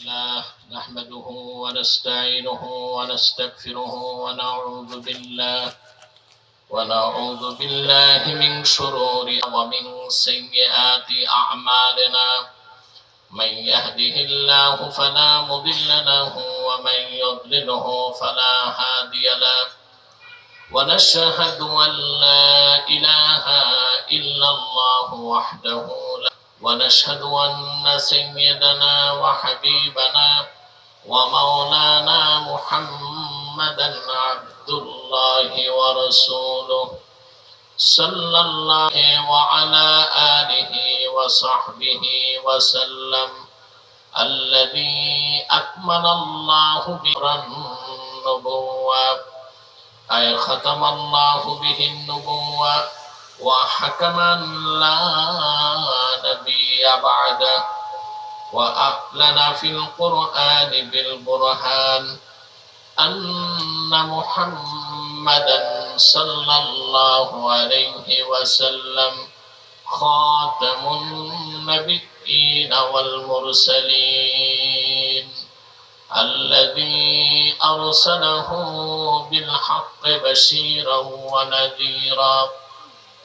الله نحمده ونستعينه ونستغفره ونعوذ بالله ونعوذ بالله من شرور ومن سيئات أعمالنا من يهده الله فلا مضل له ومن يضلله فلا هادي له ونشهد أن لا إله إلا الله وحده لا ونشهد أن سيدنا وحبيبنا ومولانا محمدا عبد الله ورسوله صلى الله وعلى آله وصحبه وسلم الذي أكمل الله به النبوة. أي ختم الله به النبوة. وحكما لا نبي بعده وأعلن في القرآن بالبرهان أن محمدا صلى الله عليه وسلم خاتم النبيين والمرسلين الذي أرسله بالحق بشيرا ونذيرا.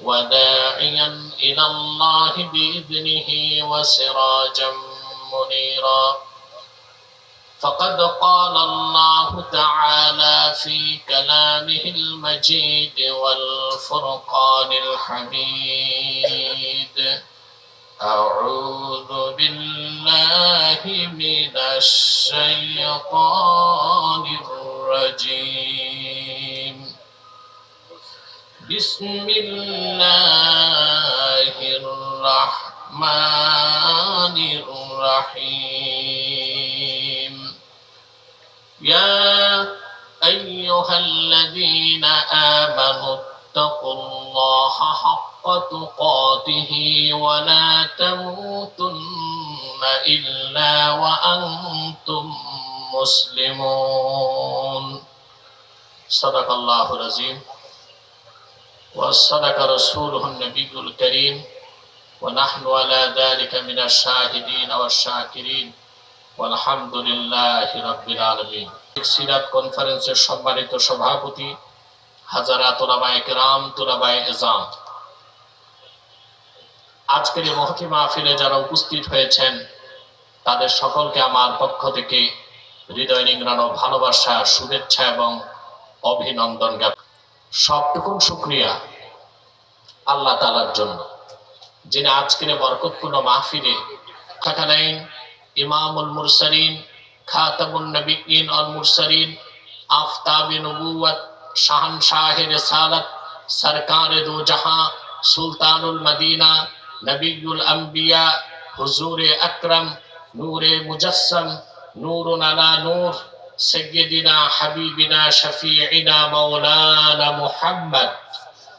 وداعيا إلى الله بإذنه وسراجا منيرا. فقد قال الله تعالى في كلامه المجيد والفرقان الحميد. أعوذ بالله من الشيطان الرجيم. بسم الله الرحمن الرحيم يا أيها الذين آمنوا اتقوا الله حق تقاته ولا تموتن إلا وأنتم مسلمون صدق الله العظيم وصدق رسوله النبي الكريم ونحن على ذلك من الشاهدين والشاكرين والحمد لله رب العالمين সিরাত কনফারেন্সের সম্মানিত সভাপতি হাজারা তোলাবায় কেরাম তোলাবায় এজাম আজকের এই মহতি মাহফিলে যারা উপস্থিত হয়েছেন তাদের সকলকে আমার পক্ষ থেকে হৃদয় নিংড়ানো ভালোবাসা শুভেচ্ছা এবং অভিনন্দন জ্ঞাপন সবটুকুন শুক্রিয়া আল্লাহ তালার জন্য। যিনি আজকের বরকতপূর্ণ মাহফিলে থাকানাইন ইমামুল মুরসালিন, খাতামুন নবিয়িন আল মুরসালিন, আফতাবে নবুওয়াত, শাহনশাহ রিসালাত সুলতানুল মদিনা নবিয়ুল আম্বিয়া, হুজুর আকরম, নূরে মুজাসসম, নূরুন আলা নূর سيدنا حبيبنا شفيعنا مولانا محمد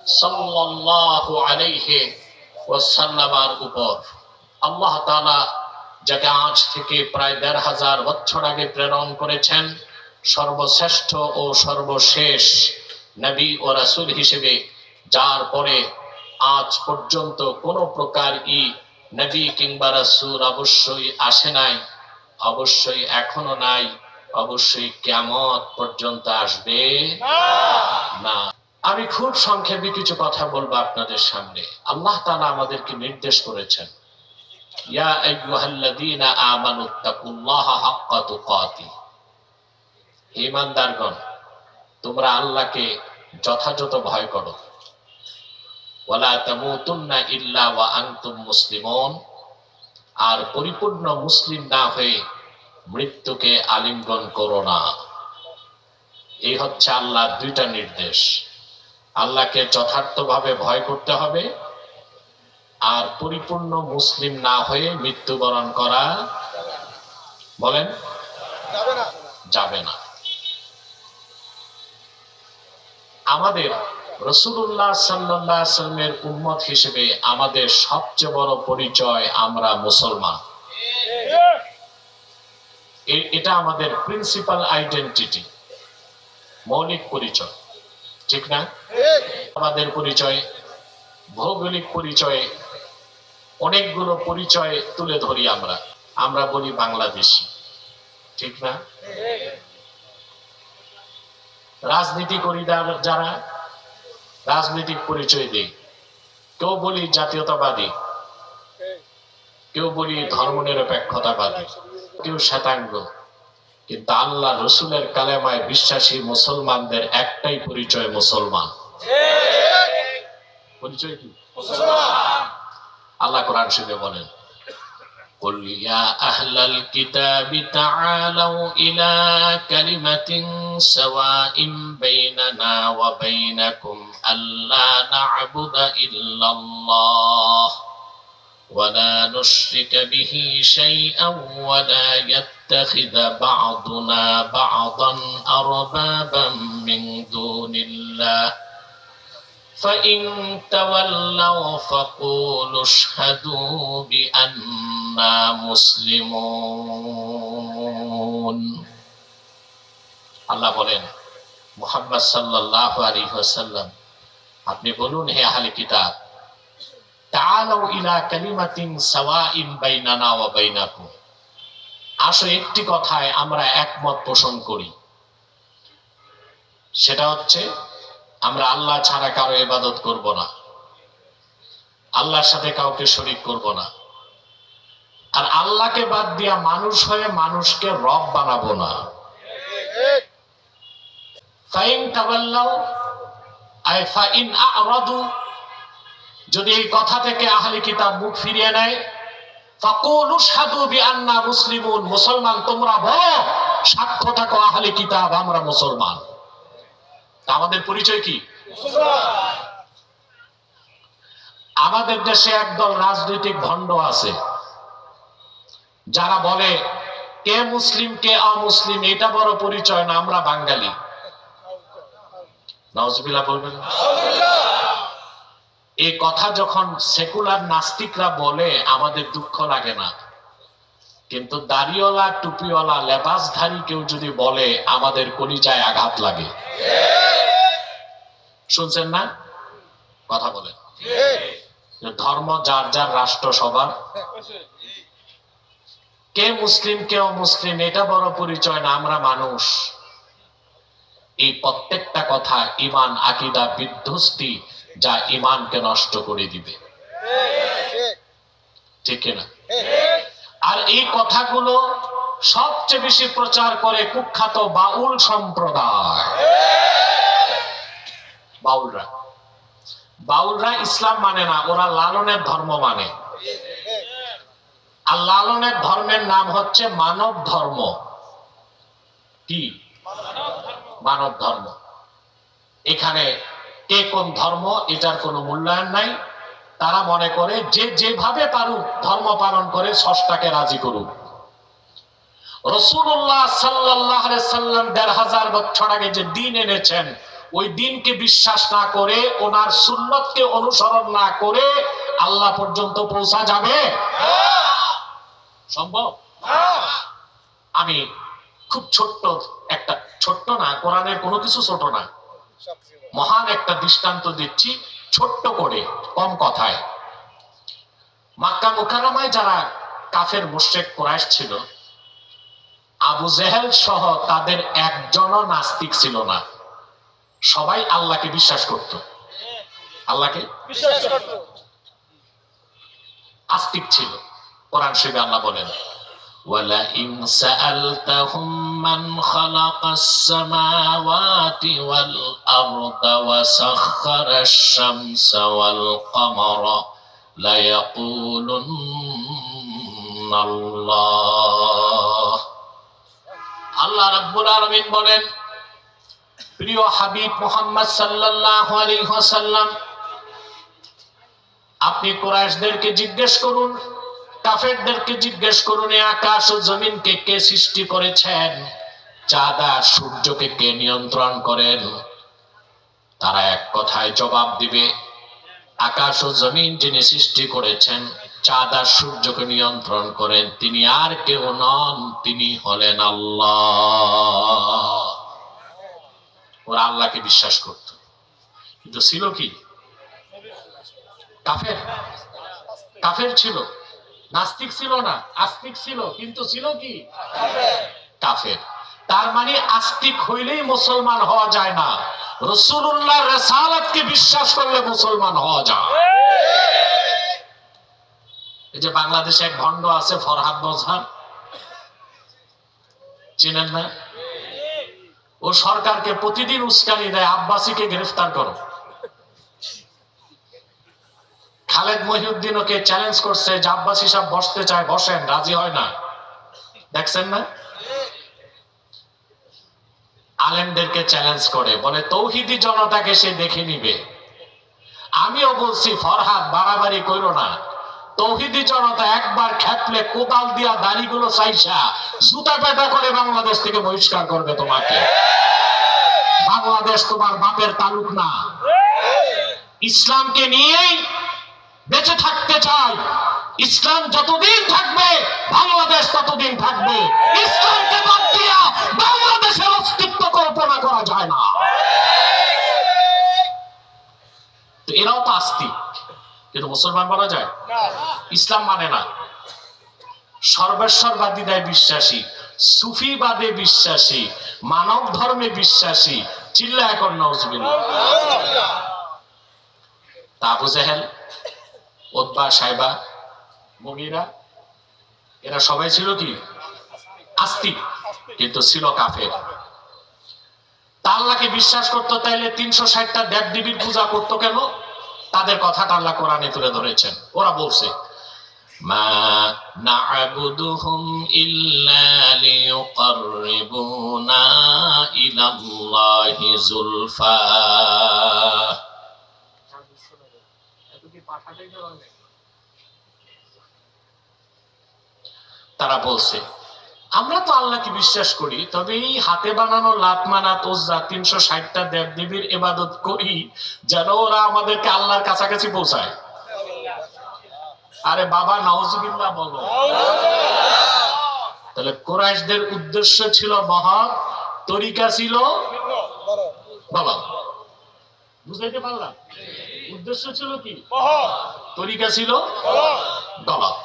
صلى الله عليه وسلم উপর আল্লাহ তাআলা যাকে আজ থেকে প্রায় দেড় হাজার বছর আগে প্রেরণ করেছেন সর্বশ্রেষ্ঠ ও সর্বশেষ নবী ও রাসূল হিসেবে যার পরে আজ পর্যন্ত কোনো প্রকার ই নবী কিংবা রাসূল অবশ্যই আসে নাই অবশ্যই এখনো নাই অবশ্যই কেমত পর্যন্ত আসবে। না। আমি খুব সংক্ষেপে কিছু কথা বলব আপনাদের সামনে। আল্লাহ তাআলা আমাদেরকে নির্দেশ করেছেন তোমরা আল্লাহকে যথাযথ ভয় করো। ইল্লা আর পরিপূর্ণ মুসলিম না হয়ে মৃত্যুকে আলিঙ্গন করো না। এই হচ্ছে আল্লাহর দুইটা নির্দেশ। আল্লাহকে যথার্থভাবে ভয় করতে হবে আর পরিপূর্ণ মুসলিম না হয়ে মৃত্যুবরণ করা বলেন, যাবে না। আমাদের রসুল্লাহ সাল্লাহ সাল্লামের উম্মত হিসেবে আমাদের সবচেয়ে বড় পরিচয় আমরা মুসলমান। এটা আমাদের প্রিন্সিপাল আইডেন্টিটি মৌলিক পরিচয়, ঠিক না? আমাদের পরিচয়, ভৌগোলিক পরিচয়ে, অনেকগুলো পরিচয় তুলে ধরি আমরা। আমরা বলি বাংলাদেশি, ঠিক না? রাজনীতি করি যারা- রাজনৈতিক পরিচয় দেই। কেউ বলি জাতীয়তাবাদী, কেউ বলি ধর্মনিরপেক্ষতাবাদী। কেউ শ্বেতাঙ্গ কিন্তু আল্লাহ রসুলের কালেমায় বিশ্বাসী মুসলমানদের একটাই পরিচয় মুসলমান পরিচয় কি আল্লাহ কোরআন শিখে বলেন قل يا أهل الكتاب تعالوا إلى كلمة سواء بيننا وبينكم ألا نعبد إلا الله ولا نشرك به شيئا ولا يتخذ بعضنا بعضا أربابا من دون الله فإن تولوا فقولوا اشهدوا بأننا مسلمون আল্লাহ বলেন মুহাম্মদ সাল্লাল্লাহু আলাইহি ওয়াসাল্লাম আপনি বলুন হে আহলে কিতাব তাআলাউ ইলা কালিমাতিন সাওয়াইন বাইনানা ওয়া বাইনাকুম। আসো, একটি কথায় আমরা একমত পোষণ করি। সেটা হচ্ছে, আমরা আল্লাহ ছাড়া কারও ইবাদত করব না। আল্লাহর সাথে কাউকে শরিক করব না। আর আল্লাহকে বাদ দিয়া মানুষ হয়ে মানুষকে রব বানাবো না। ফাইন তাওয়াল্লাউ আই ফাইন আরাদু যদি এই কথা থেকে আহলে কিতাব মুখ ফিরিয়ে নেয় মুসলিমুন, মুসলমান তোমরা বলো, সাক্ষ্য থাকো কিতাব, আমরা মুসলমান। আমাদের পরিচয় কি? আমাদের দেশে একদল রাজনৈতিক ভণ্ড আছে, যারা বলে, কে মুসলিম, কে অমুসলিম, এটা বড় পরিচয় না, আমরা বাঙালি। নওয়াজবিল্লাহ বলবেন? এই কথা যখন সেকুলার নাস্তিকরা বলে, আমাদের দুঃখ লাগে না। কিন্তু দাড়িওয়ালা, টুপিওয়ালা, লেবাসধারী কেউ যদি বলে, আমাদের কলিজায় আঘাত লাগে। শুনছেন না? কথা বলে ধর্ম যার যার, রাষ্ট্র সবার। কে মুসলিম, কেউ মুসলিম, এটা বড় পরিচয় না, আমরা মানুষ। এই প্রত্যেকটা কথা ইমান আকিদা, বিধ্বস্তি যা ইমানকে নষ্ট করে দিবে। ঠিক না? আর এই কথাগুলো সবচেয়ে বেশি প্রচার করে কুখ্যাত বাউল সম্প্রদায়। বাউলরা। বাউলরা ইসলাম মানে না, ওরা লালনের ধর্ম মানে। আর লালনের ধর্মের নাম হচ্ছে মানব ধর্ম। কি? মানব ধর্ম। এখানে কে কোন ধর্ম, এটার কোনো মূল্যায়ন নাই। তারা মনে করে যে যেভাবে পারুক ধর্ম পালন করে ষষ্ঠাকে রাজি করুক। রসুল্লাহ সাল্লাহ সাল্লাম দেড় হাজার বছর আগে যে দিন এনেছেন, ওই দিনকে বিশ্বাস না করে, ওনার সুন্নতকে অনুসরণ না করে আল্লাহ পর্যন্ত পৌঁছা যাবে? সম্ভব? আমি খুব ছোট্ট একটা ছোট্ট না কোরআনের কোনো কিছু ছোট না। মহান একটা দৃষ্টান্ত দিচ্ছি ছোট্ট করে কম কথায়। মাক্কা মুকাররমায় যারা কাফের মুশরিক কুরাইশ ছিল আবু জেহেল সহ তাদের একজনও নাস্তিক ছিল না। সবাই আল্লাহকে বিশ্বাস করত। আল্লাহকে আস্তিক ছিল। কোরআন শরীফে আল্লাহ বলেন ولئن سألتهم من خلق السماوات والأرض وسخر الشمس والقمر ليقولن الله আল্লাহ রাব্বুল আলামিন বলেন প্রিয় হাবিব মুহাম্মদ সাল্লাল্লাহু আলাইহি ওয়াসাল্লাম আপনি কুরাইশদেরকে জিজ্ঞেস করুন কাফেরদেরকে জিজ্ঞেস করুন আকাশ ও জমিনকে কে সৃষ্টি করেছেন? চাঁদ সূর্যকে কে নিয়ন্ত্রণ করেন? তারা এক কথায় জবাব দিবে, আকাশ ও জমিন যিনি সৃষ্টি করেছেন, চাঁদ সূর্যকে নিয়ন্ত্রণ করেন। তিনি আর কেউ নন, তিনি হলেন আল্লাহ। ওরা আল্লাহকে বিশ্বাস করত। কিন্তু ছিল কি? কাফের। কাফের ছিল। নাস্তিক ছিল না, আস্তিক ছিল, কিন্তু ছিল কি? কাফের। তার মানে আস্তিক হইলেই মুসলমান হওয়া যায় না। রসুল্লাহ রেসালাতকে বিশ্বাস করলে মুসলমান হওয়া যায়। এই যে বাংলাদেশে এক ভণ্ড আছে, ফরহাদ মজহার চিনেন না? ও সরকারকে প্রতিদিন উস্কানি দেয়, আব্বাসীকে গ্রেফতার করো। খালেদ মহিউদ্দিন ওকে চ্যালেঞ্জ করছে, যে আব্বাসী সাহেব বসতে চায়, বসেন, রাজি হয় না। দেখছেন না? আলেমদেরকে চ্যালেঞ্জ করে, বলে, তৌহিদি জনতাকে সে দেখে নিবে। আমিও বলছি, ফরহাদ, বাড়াবাড়ি করো না। তৌহিদি জনতা একবার খেতলে কোদাল দিয়া দাড়িগুলো চাইসা, জুতা পেটা করে বাংলাদেশ থেকে বহিষ্কার করবে তোমাকে। বাংলাদেশ তোমার বাপের তালুক না। ইসলামকে নিয়েই বেঁচে থাকতে চাই। ইসলাম যতদিন থাকবে, বাংলাদেশ ততদিন থাকবে। ইসলামকে বাদ দিয়া বাংলাদেশের অস্তিত্ব কল্পনা করা যায় না। এরাও তো আস্তিক। কিন্তু মুসলমান বলা যায়? ইসলাম মানে না। সর্বেশ্বরবাদীদায় বিশ্বাসী, সুফিবাদে বিশ্বাসী, মানব ধর্মে বিশ্বাসী চিল্লা এখন নজবিল্লা তা আবু জাহেল ওতবা সাইবা, মুগিরা, এরা সবাই ছিল কি? আস্তিক, কিন্তু ছিল কাফের। তা আল্লাহকে বিশ্বাস করতো, তাইলে তিনশো ষাটটা দেব দেবীর পূজা করতো কেন? তাদের কথাটা আল্লাহ কোরআনে তুলে ধরেছেন। ওরা বলছে, মা তারা বলছে আমরা তো আল্লাহকে বিশ্বাস করি তবে এই হাতে বানানো লাত মানাত ওজ্জা তিনশো ষাটটা দেব দেবীর এবাদত করি যেন ওরা আমাদেরকে আল্লাহর কাছাকাছি পৌঁছায়। আরে বাবা নওয়াজুবিল্লাহ বলো। তাহলে কোরাইশদের উদ্দেশ্য ছিল মহৎ তরিকা ছিল বাবা। বুঝাইতে পারলাম? উদ্দেশ্য ছিল কি? তরিকা ছিল গলত।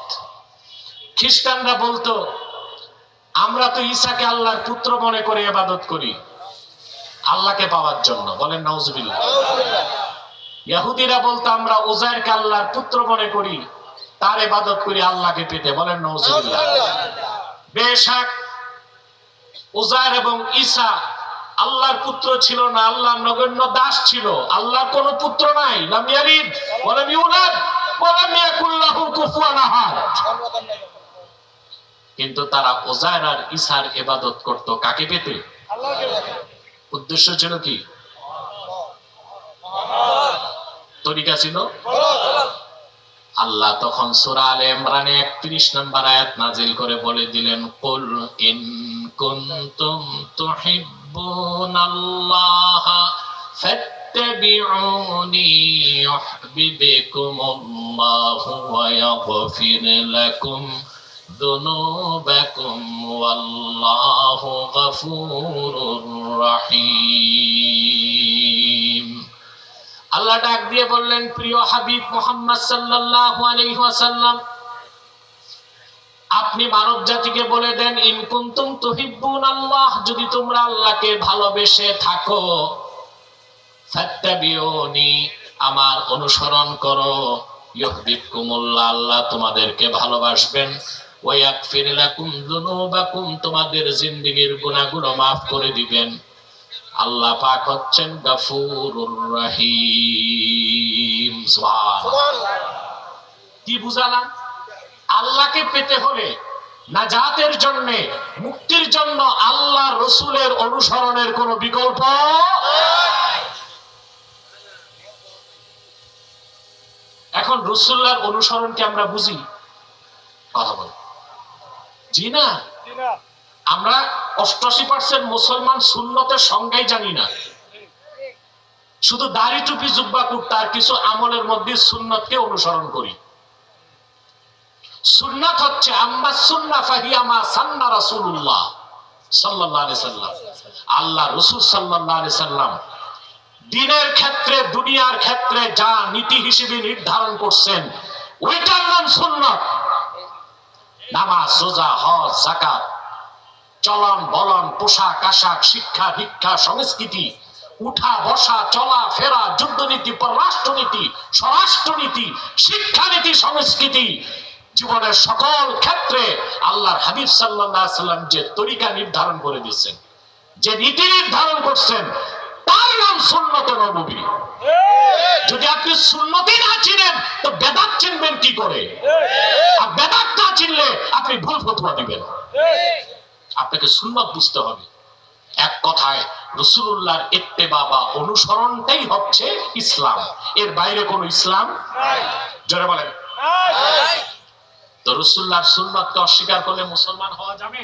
খ্রিস্টানরা বলতো আমরা তো ঈসাকে আল্লাহর পুত্র মনে করে ইবাদত করি আল্লাহকে পাওয়ার জন্য। বলেন নাউজুবিল্লাহ। ইহুদিরা বলতো আমরা উজাইরকে আল্লাহর পুত্র মনে করি তার ইবাদত করি আল্লাহকে পেতে। বলেন নাউজুবিল্লাহ। বেশাক উজাইর এবং ঈসা আল্লাহর পুত্র ছিল না, আল্লাহর নগণ্য দাস ছিল। আল্লাহর কোন পুত্র নাই কিন্তু তারা ওজায়ের আর ইসার ইবাদত করত, কাকে পেতে? উদ্দেশ্য ছিল কি? তরিকা ছিল? আল্লাহ তখন সূরা আলে ইমরানে 31 নম্বর আয়াত নাজিল করে বলে দিলেন, কুল ইন কুনতুম তুহিব্বুনাল্লাহ ফাত্তাবিউনি ইউহিব্বুকুমুল্লাহু ওয়া ইয়াগফির লাকুম ذنوبكم والله غفور رحيم আল্লাহ ডাক দিয়ে বললেন প্রিয় হাবিব মোহাম্মদ সাল্লাল্লাহু আলাইহি ওয়াসাল্লাম আপনি মানব জাতিকে বলে দেন ইনকুন্তুম তুহিব্বুন আল্লাহ যদি তোমরা আল্লাহকে ভালোবেসে থাকো, ফাত্তাবিউনি, আমার অনুসরণ করো। ইউহিব্বুকুমুল্লাহ, আল্লাহ তোমাদেরকে ভালোবাসবেন। ওয়াগফির লাকুম যুনুবাকুম, তোমাদের জিন্দেগীর গুনাহগুলো maaf করে দিবেন। আল্লাহ পাক হচ্ছেন গাফুরুর রহিম। সুবহানাল্লাহ। কি বুঝালাম? আল্লাহকে পেতে হলে নাজাতের জন্য মুক্তির জন্য আল্লাহ রসুলের অনুসরণের কোন বিকল্প? এখন রসুল্লাহর অনুসরণকে আমরা বুঝি? কথা বল। জি না? আমরা অষ্টাশি পার্সেন্ট মুসলমান সুন্নতের সংজ্ঞাই জানি না। শুধু দাড়ি টুপি জুব্বা কুর্তা আর কিছু আমলের মধ্যে সুন্নতকে অনুসরণ করি। সুন্নাত হচ্ছে আম্মা সুন্না ফাহিয়ামা সান্না রাসূলুল্লাহ সাল্লাল্লাহু আলাইহি সাল্লাম। আল্লাহ রাসূল সাল্লাল্লাহু আলাইহি সাল্লাম ক্ষেত্রে, দুনিয়ার ক্ষেত্রে যা নীতি হিসেবে নির্ধারণ করছেন, ওইটার নাম সুন্নত। নামাজ, রোজা, হজ, যাকাত, চলন বলন, পোশাক, আশাক, শিক্ষা, ভিক্ষা, সংস্কৃতি, উঠা, বসা, চলা, ফেরা, যুদ্ধনীতি, পররাষ্ট্রনীতি, স্বরাষ্ট্রনীতি, শিক্ষানীতি, সংস্কৃতি জীবনের সকল ক্ষেত্রে আল্লাহর হাবিব আলাইহি সাল্লাম যে তরিকা নির্ধারণ করে দিয়েছেন যে নীতি নির্ধারণ করছেন তার নাম সুন্নত নবী। যদি আপনি সুন্নতি না চিনেন তো বেদাত চিনবেন কি করে? আর বেদাত না চিনলে আপনি ভুল ফতোয়া দিবেন। আপনাকে সুন্নত বুঝতে হবে। এক কথায় রসুল্লাহর ইত্তেবা বা অনুসরণটাই হচ্ছে ইসলাম। এর বাইরে কোন ইসলাম? জোরে বলেন। তো রসুল্লাহর সুন্নতকে অস্বীকার করলে মুসলমান হওয়া যাবে?